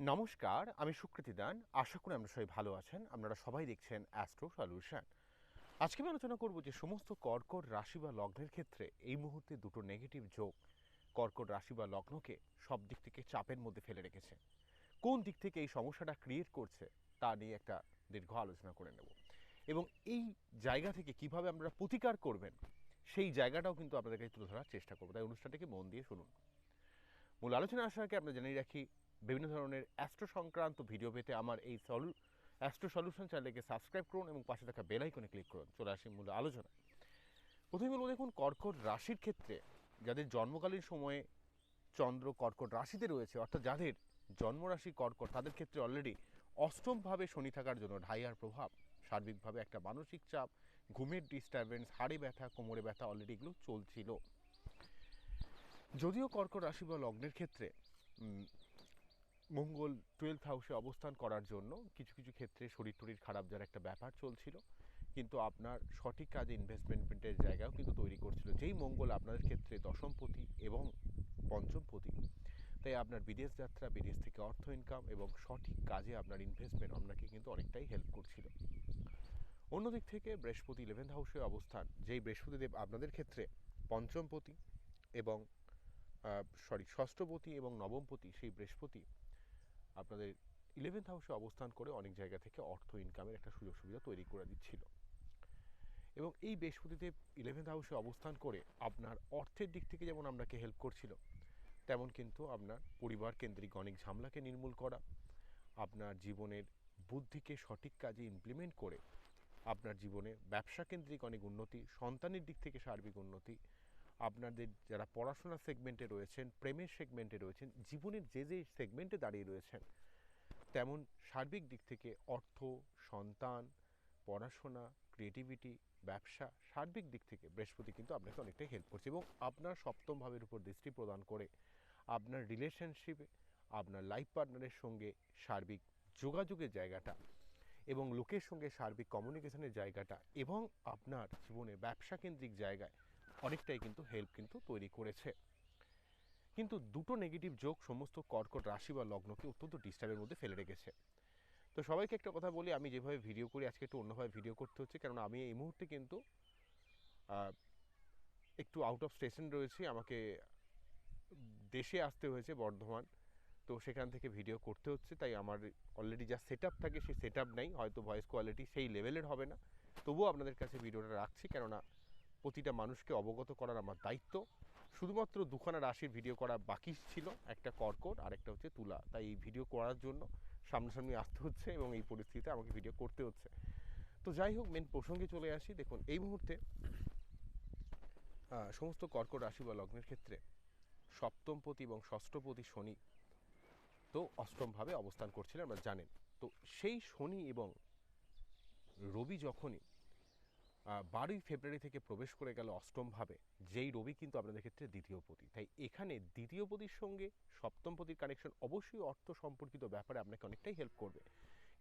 নমস্কার, আমি সুকৃতি দান। আশা করি আমরা সবাই ভালো আছেন। আপনারা সবাই দেখছেন অ্যাস্ট্রো সলিউশন আজকে আমি আলোচনা করব যে সমস্ত কর্কট রাশি বা লগ্নের ক্ষেত্রে এই মুহূর্তে দুটো নেগেটিভ যোগ কর্কট রাশি বা লগ্নকে সব দিক থেকে চাপের মধ্যে ফেলে রেখেছে। কোন দিক থেকে এই সমস্যাটা ক্রিয়েট করছে তা নিয়ে একটা দীর্ঘ আলোচনা করে নেব। এবং এই জায়গা থেকে কীভাবে আপনারা প্রতিকার করবেন, সেই জায়গাটাও কিন্তু আপনাদের কাছে তুলে ধরার চেষ্টা করব। তাই অনুষ্ঠানটাকে মন দিয়ে শুনুন। মূল আলোচনা আসার আগে আমরা জানিয়ে রাখি বিভিন্ন ধরনের অ্যাস্ট্রো সংক্রান্ত ভিডিও পেতে আমার এই সলু, অ্যাস্ট্রো সলিউশন চ্যানেলকে সাবস্ক্রাইব করুন এবং পাশে থাকা বেল আইকনে ক্লিক করুন। চলে আসি মূল আলোচনা প্রথমে বলব, দেখুন, কর্কট রাশির ক্ষেত্রে যাদের জন্মকালীন সময়ে চন্দ্র কর্কট রাশিতে রয়েছে, অর্থাৎ যাদের জন্মরাশি কর্কট, তাদের ক্ষেত্রে অলরেডি অষ্টমভাবে শনি থাকার জন্য ঢাইয়ার প্রভাব। সার্বিকভাবে একটা মানসিক চাপ, ঘুমের ডিস্টারবেন্স হাড়ে ব্যথা, কোমরে ব্যথা অলরেডি এগুলো চলছিল। যদিও কর্কট রাশি বা লগ্নের ক্ষেত্রে মঙ্গল টুয়েলভ হাউসে অবস্থান করার জন্য কিছু কিছু ক্ষেত্রে শরীর টরির খারাপ যার একটা ব্যাপার চলছিল। কিন্তু আপনার সঠিক কাজে ইনভেস্টমেন্টের জায়গাও কিন্তু তৈরি করছিল। যেই মঙ্গল আপনাদের ক্ষেত্রে দশমপতি এবং পঞ্চমপতি তাই আপনার বিদেশ যাত্রা, বিদেশ থেকে অর্থ ইনকাম এবং সঠিক কাজে আপনার ইনভেস্টমেন্ট আপনাকে কিন্তু অনেকটাই হেল্প করছিল। অন্যদিক থেকে বৃহস্পতি ইলেভেন্থ হাউসের অবস্থান, যেই বৃহস্পতিদেব আপনাদের ক্ষেত্রে পঞ্চমপতি এবং সরি ষষ্ঠপতি এবং নবমপতি সেই বৃহস্পতি আপনাদের ইলেভেন্থ হাউসে অবস্থান করে অনেক জায়গা থেকে অর্থ ইনকামের একটা সুযোগ সুবিধা তৈরি করে দিচ্ছিল। এবং এই বৃহস্পতিদেব ইলেভেন্থ হাউসে অবস্থান করে আপনার অর্থের দিক থেকে যেমন আপনাকে হেল্প করছিল, তেমন কিন্তু আপনার পরিবার কেন্দ্রিক অনেক ঝামেলাকে নির্মূল করা, আপনার জীবনের বুদ্ধিকে সঠিক কাজে ইমপ্লিমেন্ট করে, আপনার জীবনে ব্যবসা কেন্দ্রিক অনেক উন্নতি, সন্তানের দিক থেকে সার্বিক উন্নতি আপনাদের যারা পড়াশোনা সেগমেন্টে রয়েছেন, প্রেমের সেগমেন্টে রয়েছেন, জীবনের যে যে সেগমেন্টে দাঁড়িয়ে রয়েছেন, তেমন সার্বিক দিক থেকে অর্থ, সন্তান, পড়াশোনা ক্রিয়েটিভিটি ব্যবসা, সার্বিক দিক থেকে বৃহস্পতি কিন্তু আপনাকে অনেকটাই হেল্প করছে এবং আপনার সপ্তম ভাবের উপর দৃষ্টি প্রদান করে আপনার রিলেশনশিপে আপনার লাইফ পার্টনারের সঙ্গে সার্বিক যোগাযোগের জায়গাটা এবং লোকের সঙ্গে সার্বিক কমিউনিকেশনের জায়গাটা এবং আপনার জীবনে ব্যবসা কেন্দ্রিক জায়গায় অনেকটাই কিন্তু হেল্প কিন্তু তৈরি করেছে। কিন্তু দুটো নেগেটিভ যোগ সমস্ত কর্কট রাশি বা লগ্নকে অত্যন্ত ডিস্টার্বের মধ্যে ফেলে রেখেছে। তো সবাইকে একটা কথা বলি, আমি যেভাবে ভিডিও করি, আজকে একটু অন্যভাবে ভিডিও করতে হচ্ছে কারণ আমি এই মুহূর্তে কিন্তু একটু আউট অফ স্টেশন রয়েছি, আমাকে দেশে আসতে হয়েছে বর্ধমান। তো সেখান থেকে ভিডিও করতে হচ্ছে, তাই আমার অলরেডি যা সেট থাকে, সেই সেট আপ নেই। হয়তো ভয়েস কোয়ালিটি সেই লেভেলের হবে না। তবুও আপনাদের কাছে ভিডিওটা রাখছি, কেননা প্রতিটা মানুষকে অবগত করার আমার দায়িত্ব। শুধুমাত্র দুখানা রাশির ভিডিও করা বাকি ছিল, একটা কর্কট আর একটা হচ্ছে তুলা। তাই এই ভিডিও করার জন্য সামনাসামনি আসতে হচ্ছে এবং এই পরিস্থিতিতে আমাকে ভিডিও করতে হচ্ছে। তো যাই হোক মেন প্রসঙ্গে চলে আসি। দেখুন, এই মুহূর্তে সমস্ত কর্কট রাশি বা লগ্নের ক্ষেত্রে সপ্তমপতি এবং ষষ্ঠপতি শনি তো অষ্টমভাবে অবস্থান করছিলেন, আমরা জানেন। তো সেই শনি এবং রবি যখনই বারোই ফেব্রুয়ারি থেকে প্রবেশ করে গেল অষ্টমভাবে। যেই রবি কিন্তু আপনাদের ক্ষেত্রে দ্বিতীয় পতি। তাই এখানে দ্বিতীয় পতির সঙ্গে সপ্তম পতির কানেকশন অবশ্যই অর্থ সম্পর্কিত ব্যাপারে আপনাকে অনেকটাই হেল্প করবে।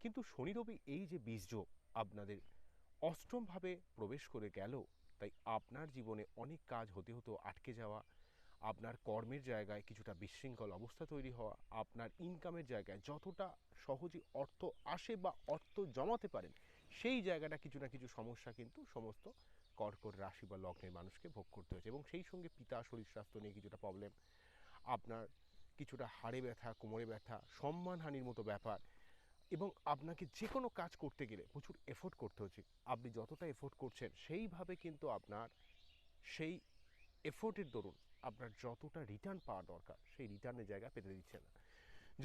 কিন্তু শনি রবি এই যে বীজযোগ আপনাদের অষ্টমভাবে প্রবেশ করে গেল, তাই আপনার জীবনে অনেক কাজ হতে হতো আটকে যাওয়া, আপনার কর্মের জায়গায় কিছুটা বিশৃঙ্খল অবস্থা তৈরি হওয়া, আপনার ইনকামের জায়গায় যতটা সহজে অর্থ আসে বা অর্থ জমাতে পারেন সেই জায়গাটা কিছু না কিছু সমস্যা কিন্তু সমস্ত কর্কট রাশি বা লগ্নের মানুষকে ভোগ করতে হয়েছে এবং সেই সঙ্গে পিতা, শরীর স্বাস্থ্য নিয়ে কিছুটা প্রবলেম আপনার কিছুটা হাড়ে ব্যথা, কোমরে ব্যথা, সম্মানহানির মতো ব্যাপার এবং আপনাকে যে কোনো কাজ করতে গেলে প্রচুর এফোর্ট করতে হচ্ছে। আপনি যতটা এফোর্ট করছেন সেইভাবে কিন্তু আপনার সেই এফোর্টের দরুন আপনার যতটা রিটার্ন পাওয়া দরকার সেই রিটার্নের জায়গা পেতে দিচ্ছে না।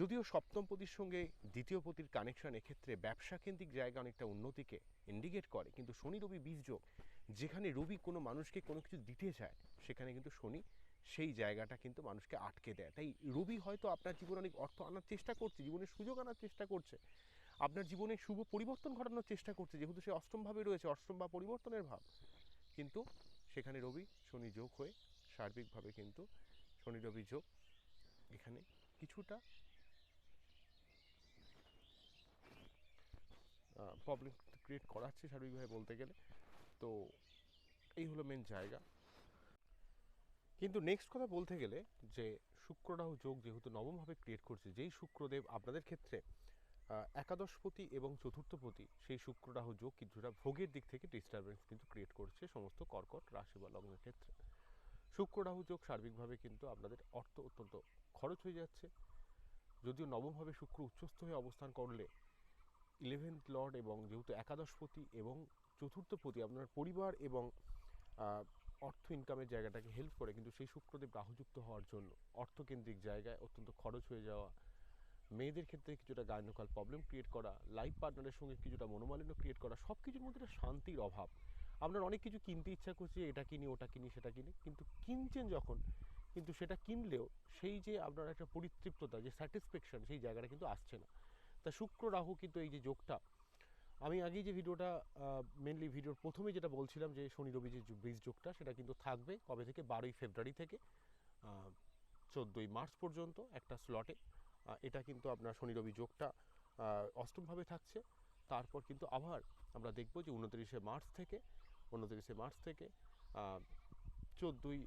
যদিও সপ্তম পতির সঙ্গে দ্বিতীয় পতির কানেকশন এক্ষেত্রে ব্যবসা কেন্দ্রিক জায়গা অনেকটা উন্নতিকে ইন্ডিকেট করে, কিন্তু শনি রবি বীজযোগ যেখানে রবি কোনো মানুষকে কোনো কিছু দিতে চায়, সেখানে কিন্তু শনি সেই জায়গাটা কিন্তু মানুষকে আটকে দেয়। তাই রবি হয়তো আপনার জীবনে অনেক অর্থ আনার চেষ্টা করছে, জীবনে সুযোগ আনার চেষ্টা করছে, আপনার জীবনে শুভ পরিবর্তন ঘটানোর চেষ্টা করছে, যেহেতু সে অষ্টমভাবে রয়েছে, অষ্টম বা পরিবর্তনের ভাব। কিন্তু সেখানে রবি শনি যোগ হয়ে সার্বিকভাবে কিন্তু শনি রবি যোগ এখানে কিছুটা প্রবলেম ক্রিয়েট করাচ্ছে সার্বিকভাবে বলতে গেলে। তো এই হলো মেন জায়গা। কিন্তু নেক্সট কথা বলতে গেলে যে শুক্র রাহু যোগ যেহেতু নবমভাবে ক্রিয়েট করছে, যেই শুক্রদেব আপনাদের ক্ষেত্রে একাদশপতি এবং চতুর্থপতি, সেই শুক্ররাহু যোগ কিছুটা ভোগের দিক থেকে ডিস্টারবেন্স কিন্তু ক্রিয়েট করছে সমস্ত কর্কট রাশি বা লগ্নের ক্ষেত্রে। শুক্র রাহু যোগ সার্বিকভাবে কিন্তু আপনাদের অর্থ অত্যন্ত খরচ হয়ে যাচ্ছে। যদিও নবমভাবে শুক্র উচ্চস্থ হয়ে অবস্থান করলে ইলেভেন্থ লর্ড এবং যেহেতু একাদশপতি এবং চতুর্থপতি আপনার পরিবার এবং অর্থ ইনকামের জায়গাটাকে হেল্প করে, কিন্তু সেই শুক্রদেব রাহুযুক্ত হওয়ার জন্য অর্থকেন্দ্রিক জায়গায় অত্যন্ত খরচ হয়ে যাওয়া, মেয়েদের ক্ষেত্রে কিছুটা গাইনোকাল প্রবলেম ক্রিয়েট করা লাইফ পার্টনারের সঙ্গে কিছুটা মনোমালিন্য ক্রিয়েট করা সব কিছুর মধ্যে একটা শান্তির অভাব। আপনার অনেক কিছু কিনতে ইচ্ছা করছে, এটা কিনি, ওটা কিনি, সেটা কিনি, কিন্তু কিনছেন যখন, কিন্তু সেটা কিনলেও সেই যে আপনার একটা পরিতৃপ্ততা, যে স্যাটিসফ্যাকশন সেই জায়গাটা কিন্তু আসছে না। তা শুক্র, রাহু কিন্তু এই যে যোগটা, আমি আগেই যে ভিডিওটা মেনলি ভিডিওর প্রথমে যেটা বলছিলাম যে শনি রবি যে ব্রিজ যোগটা, সেটা কিন্তু থাকবে কবে থেকে? বারোই ফেব্রুয়ারি থেকে চোদ্দোই মার্চ পর্যন্ত একটা স্লটে এটা কিন্তু আপনার শনি রবি যোগটা অষ্টমভাবে থাকছে, তারপর কিন্তু আবার আমরা দেখব যে উনত্রিশে মার্চ থেকে, উনত্রিশে মার্চ থেকে চোদ্দোই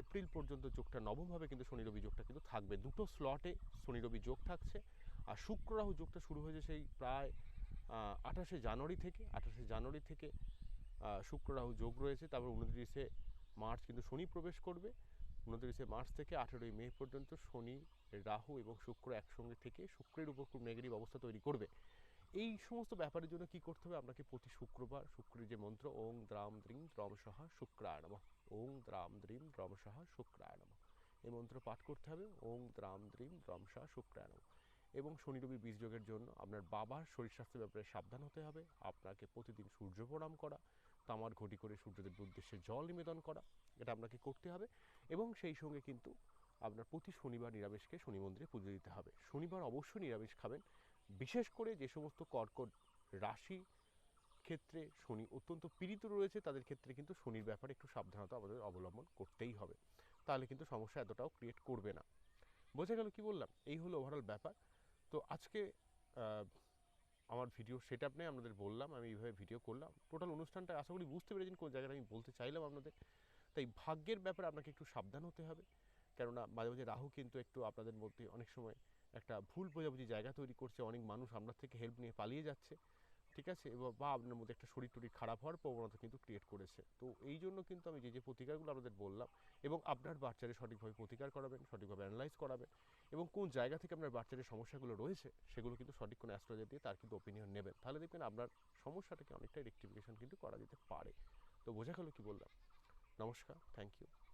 এপ্রিল পর্যন্ত যোগটা নবমভাবে কিন্তু শনি রবি যোগটা কিন্তু থাকবে। দুটো স্লটে শনি রবি যোগ থাকছে আর শুক্র রাহু যোগটা শুরু হয়েছে সেই প্রায় আঠাশে জানুয়ারি থেকে, আঠাশে জানুয়ারি থেকে শুক্র রাহু যোগ রয়েছে। তারপর উনত্রিশে মার্চ কিন্তু শনি প্রবেশ করবে। উনত্রিশে মার্চ থেকে আঠেরোই মে পর্যন্ত শনি, রাহু এবং শুক্র একসঙ্গে থেকে শুক্রের উপর খুব নেগেটিভ অবস্থা তৈরি করবে। এই সমস্ত ব্যাপারের জন্য কি করতে হবে? আপনাকে প্রতি শুক্রবার শুক্রের যে মন্ত্র, ওং দ্রাম দ্রিং দ্রম সাহা শুক্রায় নমঃ। ওং দ্রাম দ্রিম দ্রম সাহা শুক্রায় নমঃ। এই মন্ত্র পাঠ করতে হবে। ওং দ্রাম দ্রিম দ্রম সাহা শুক্রায় নমঃ। এবং শনি রবি বীজ যোগের জন্য আপনার বাবার শরীর স্বাস্থ্যের ব্যাপারে সাবধান হতে হবে, আপনাকে প্রতিদিন সূর্য প্রণাম করা, তামার ঘটি করে সূর্যদেবের উদ্দেশ্যে জল নিবেদন করা, এটা আপনাকে করতে হবে এবং সেই সঙ্গে কিন্তু আপনার প্রতি শনিবার নিরামিষকে শনি মন্দিরে পুজো দিতে হবে। শনিবার অবশ্যই নিরামিষ খাবেন, বিশেষ করে যে সমস্ত কর্কট রাশি ক্ষেত্রে শনি অত্যন্ত পীড়িত রয়েছে, তাদের ক্ষেত্রে কিন্তু শনির ব্যাপারে একটু সাবধানতা আমাদের অবলম্বন করতেই হবে। তাহলে কিন্তু সমস্যা এতটাও ক্রিয়েট করবে না। বোঝা গেল কি বললাম? এই হলো ওভারঅল ব্যাপার। তো আজকে আমার ভিডিও সেট আপ নেই আপনাদের বললাম, আমি এইভাবে ভিডিও করলাম। টোটাল অনুষ্ঠানটা আশা করি বুঝতে পেরেছেন কোন জায়গাটা আমি বলতে চাইলাম আপনাদের। তাই ভাগ্যের ব্যাপারে আপনাকে একটু সাবধান হতে হবে। কেননা মাঝে মাঝে রাহু কিন্তু একটু আপনাদের মধ্যে অনেক সময় একটা ভুল বোঝাবুঝি জায়গা তৈরি করছে। অনেক মানুষ আপনার থেকে হেল্প নিয়ে পালিয়ে যাচ্ছে। ঠিক আছে? বা আপনার মধ্যে একটা শরীর টরীর খারাপ হওয়ার প্রবণতা কিন্তু ক্রিয়েট করেছে। তো এই জন্য কিন্তু আমি যে যে প্রতিকারগুলো আপনাদের বললাম এবং আপনার বাচ্চাদের সঠিকভাবে প্রতিকার করাবেন, সঠিকভাবে অ্যানালাইজ করাবেন এবং কোন জায়গা থেকে আপনার বাচ্চাদের সমস্যাগুলো রয়েছে সেগুলো কিন্তু সঠিক কোনো অ্যাস্ট্রোলজার দিয়ে তার কিন্তু ওপিনিয়ন নেবেন। তাহলে দেখবেন আপনার সমস্যাটাকে অনেকটাই রেক্টিফিকেশন কিন্তু করা যেতে পারে। তো বোঝা গেল কি বললাম। নমস্কার থ্যাংক ইউ